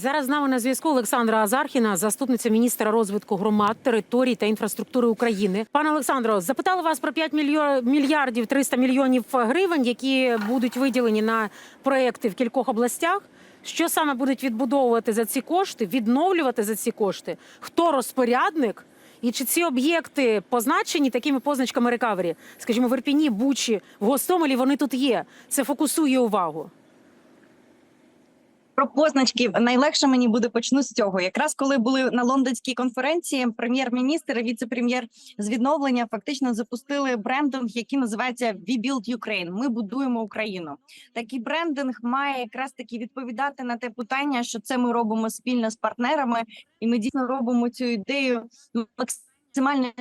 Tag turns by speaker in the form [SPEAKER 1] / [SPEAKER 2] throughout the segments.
[SPEAKER 1] Зараз з нами на зв'язку Олександра Азархіна, заступниця міністра розвитку громад, територій та інфраструктури України. Пане Олександро, запитала вас про 5 мільйо- мільярдів 300 мільйонів гривень, які будуть виділені на проекти в кількох областях. Що саме будуть відбудовувати за ці кошти, відновлювати за ці кошти? Хто розпорядник? І чи ці об'єкти позначені такими позначками рекавері? Скажімо, в Ірпіні, Бучі, в Гостомелі вони тут є. Це фокусує увагу.
[SPEAKER 2] Про позначки найлегше мені буде почну з цього. Якраз коли були на лондонській конференції, прем'єр-міністр і віце-прем'єр з відновлення фактично запустили брендинг, який називається «We Build Ukraine». Ми будуємо Україну. Такий брендинг має якраз таки відповідати на те питання, що це ми робимо спільно з партнерами, і ми дійсно робимо цю ідею максимально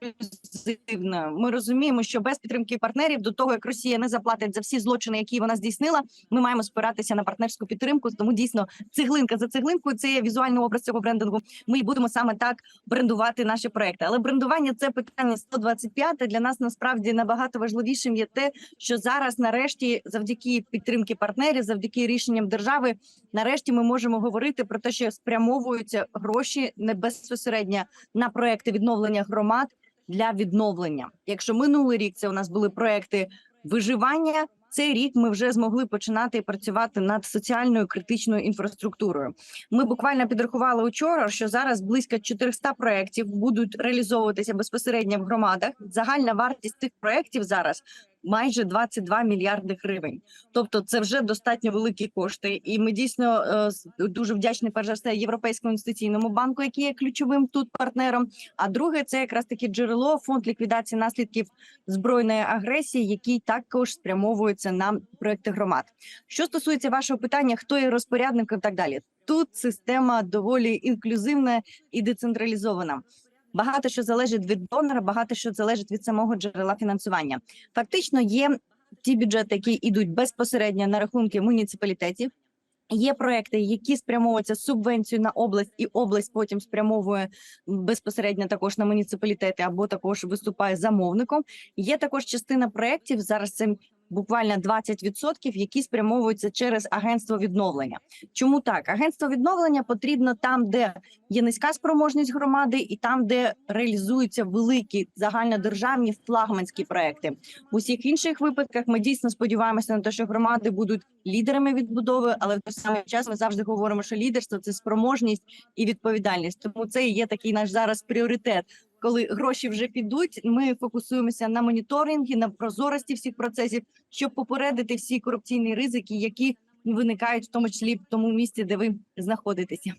[SPEAKER 2] інклюзивно. Ми розуміємо, що без підтримки партнерів до того, як Росія не заплатить за всі злочини, які вона здійснила, ми маємо спиратися на партнерську підтримку. Тому дійсно цеглинка за цеглинкою це є візуальний образ цього брендингу. Ми будемо саме так брендувати наші проекти. Але брендування це питання 125. Для нас насправді набагато важливішим є те, що зараз, нарешті, завдяки підтримки партнерів, завдяки рішенням держави, нарешті ми можемо говорити про те, що спрямовуються гроші не безпосередньо на проекти відновлення громад для відновлення. Якщо минулий рік це у нас були проекти виживання. Цей рік ми вже змогли починати працювати над соціальною критичною інфраструктурою. Ми буквально підрахували учора, що зараз близько 400 проєктів будуть реалізовуватися безпосередньо в громадах. Загальна вартість цих проєктів зараз майже 22 мільярди гривень. Тобто, це вже достатньо великі кошти, і ми дійсно е, дуже вдячні перш за все Європейському інвестиційному банку, який є ключовим тут партнером. А друге, це якраз таки джерело фонд ліквідації наслідків збройної агресії, який також спрямовується на проекти громад. Що стосується вашого питання, хто є розпорядником і так далі, тут система доволі інклюзивна і децентралізована. Багато що залежить від донора, багато що залежить від самого джерела фінансування. Фактично, є ті бюджети, які йдуть безпосередньо на рахунки муніципалітетів. Є проекти, які спрямовуються субвенцію на область, і область потім спрямовує безпосередньо також на муніципалітети або також виступає замовником. Є також частина проєктів, зараз це буквально 20%, які спрямовуються через агентство відновлення. Чому так? Агентство відновлення потрібно там, де є низька спроможність громади, і там, де реалізуються великі загальнодержавні флагманські проекти. В усіх інших випадках ми дійсно сподіваємося на те, що громади будуть лідерами відбудови, але в той самий час ми завжди говоримо, що лідерство це спроможність і відповідальність. Тому це є такий наш зараз пріоритет. Коли гроші вже підуть, ми фокусуємося на моніторингі, на прозорості всіх процесів, щоб попередити всі корупційні ризики, які виникають в тому числі в тому місці, де ви знаходитеся.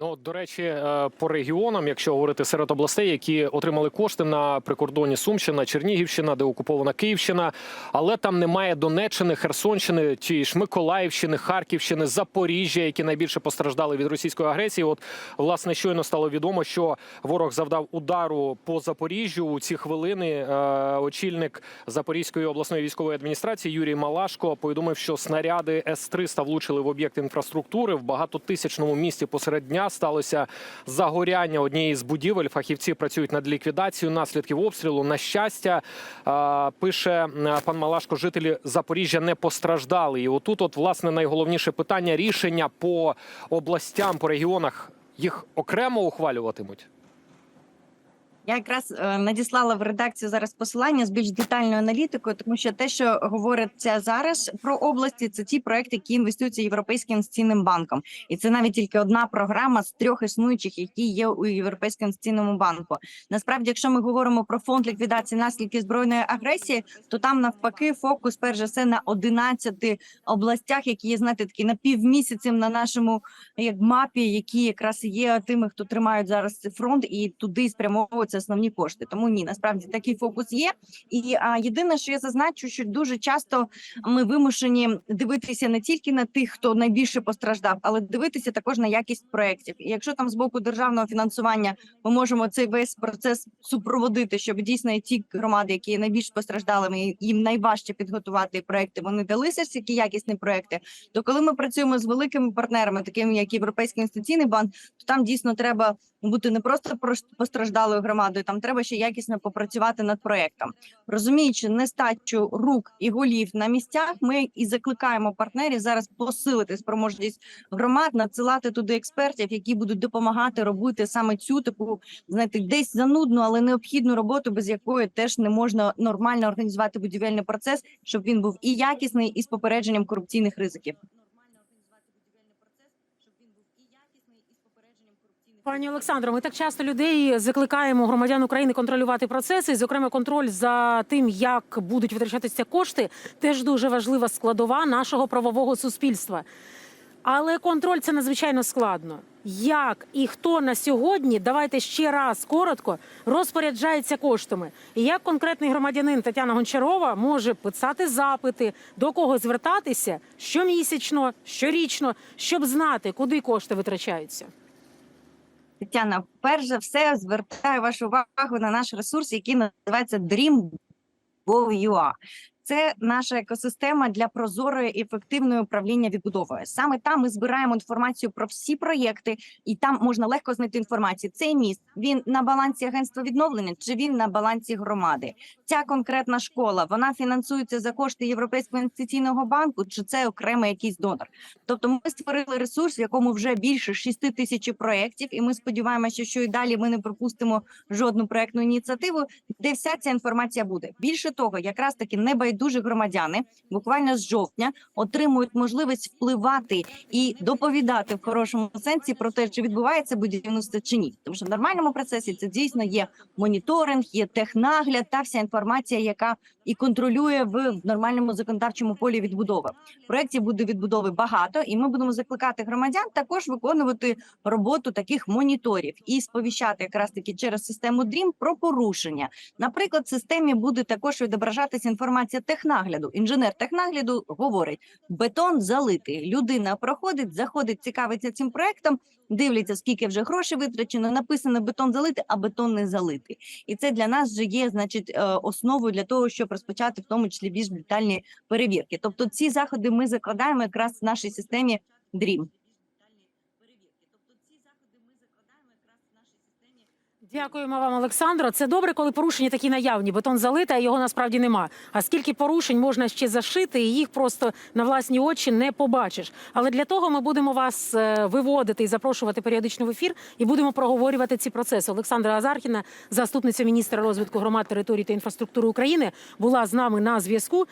[SPEAKER 3] Ну, до речі, е, по регіонам, якщо говорити серед областей, які отримали кошти на прикордоні Сумщина, Чернігівщина, де окупована Київщина, але там немає Донеччини, Херсонщини, ті ж Миколаївщини, Харківщини, Запоріжжя, які найбільше постраждали від російської агресії. От власне щойно стало відомо, що ворог завдав удару по Запоріжжю. У ці хвилини е, очільник Запорізької обласної військової адміністрації Юрій Малашко повідомив, що снаряди С-300 влучили в об'єкт інфраструктури в багатотисячному місті посеред дня. Сталося загоряння однієї з будівель. Фахівці працюють над ліквідацією наслідків обстрілу. На щастя, пише пан Малашко, жителі Запоріжжя не постраждали. І отут, от власне, найголовніше питання рішення по областям, по регіонах. Їх окремо ухвалюватимуть.
[SPEAKER 2] Я якраз е, надіслала в редакцію зараз посилання з більш детальною аналітикою, тому що те, що говориться зараз про області, це ті проекти, які інвестуються європейським інвестиційним банком, і це навіть тільки одна програма з трьох існуючих, які є у європейському інвестиційному банку. Насправді, якщо ми говоримо про фонд ліквідації наслідків збройної агресії, то там навпаки фокус перш за все на 11 областях, які є знаєте, такі напівмісяцем на нашому як мапі, які якраз є тими, хто тримають зараз фронт, і туди спрямовуються основні кошти. Тому ні, насправді такий фокус є. І а, єдине, що я зазначу, що дуже часто ми вимушені дивитися не тільки на тих, хто найбільше постраждав, але дивитися також на якість проєктів. І якщо там з боку державного фінансування ми можемо цей весь процес супроводити, щоб дійсно ті громади, які найбільш постраждалими, їм найважче підготувати проекти, вони далися всі якісні проекти. То коли ми працюємо з великими партнерами, такими як Європейський інвестиційний банк, то там дійсно треба бути не просто прос- постраждалою громадою. Там треба ще якісно попрацювати над проектом. Розуміючи нестачу рук і голів на місцях, ми і закликаємо партнерів зараз посилити спроможність громад, надсилати туди експертів, які будуть допомагати робити саме цю таку, знаєте, десь занудну, але необхідну роботу, без якої теж не можна нормально організувати будівельний процес, щоб він був і якісний, і з попередженням корупційних ризиків.
[SPEAKER 1] Пані Олександро, ми так часто людей закликаємо громадян України контролювати процеси. І, зокрема, контроль за тим, як будуть витрачатися кошти, теж дуже важлива складова нашого правового суспільства. Але контроль це надзвичайно складно. Як і хто на сьогодні, давайте ще раз коротко розпоряджається коштами, і як конкретний громадянин Тетяна Гончарова може писати запити, до кого звертатися щомісячно, щорічно, щоб знати, куди кошти витрачаються.
[SPEAKER 2] Тетяна, перш за все, звертаю вашу увагу на наш ресурс, який називається Dream.gov.ua. Це наша екосистема для прозорої і ефективної управління відбудовою. Саме там ми збираємо інформацію про всі проєкти, і там можна легко знайти інформацію. Цей міст він на балансі агентства відновлення чи він на балансі громади. Ця конкретна школа вона фінансується за кошти Європейського інвестиційного банку, чи це окремий якийсь донор. Тобто, ми створили ресурс, в якому вже більше 6 тисяч проєктів, і ми сподіваємося, що і далі ми не пропустимо жодну проектну ініціативу, де вся ця інформація буде. Більше того, якраз таки небайдужі громадяни буквально з жовтня отримують можливість впливати і доповідати в хорошому сенсі про те, чи відбувається будівництво чи ні. Тому що в нормальному процесі це дійсно є моніторинг, є технагляд та вся інформація, яка і контролює в нормальному законодавчому полі відбудови. Проєктів буде відбудови багато, і ми будемо закликати громадян також виконувати роботу таких моніторів і сповіщати якраз таки через систему DREAM про порушення. Наприклад, в системі буде також відображатися інформація технагляду. Інженер технагляду говорить: бетон залитий. Людина проходить, заходить, цікавиться цим проектом, дивляться, скільки вже грошей витрачено. Написано бетон залитий, а бетон не залитий. І це для нас вже є, значить, е, основою для того, щоб розпочати в тому числі більш детальні перевірки. Тобто, ці заходи ми закладаємо якраз в нашій системі DREAM.
[SPEAKER 1] Дякуємо вам, Олександро. Це добре, коли порушення такі наявні. Бетон залита, а його насправді нема. А скільки порушень можна ще зашити, і їх просто на власні очі не побачиш. Але для того ми будемо вас е, виводити і запрошувати періодично в ефір, і будемо проговорювати ці процеси. Олександра Азархіна, заступниця міністра розвитку громад, територій та інфраструктури України, була з нами на зв'язку.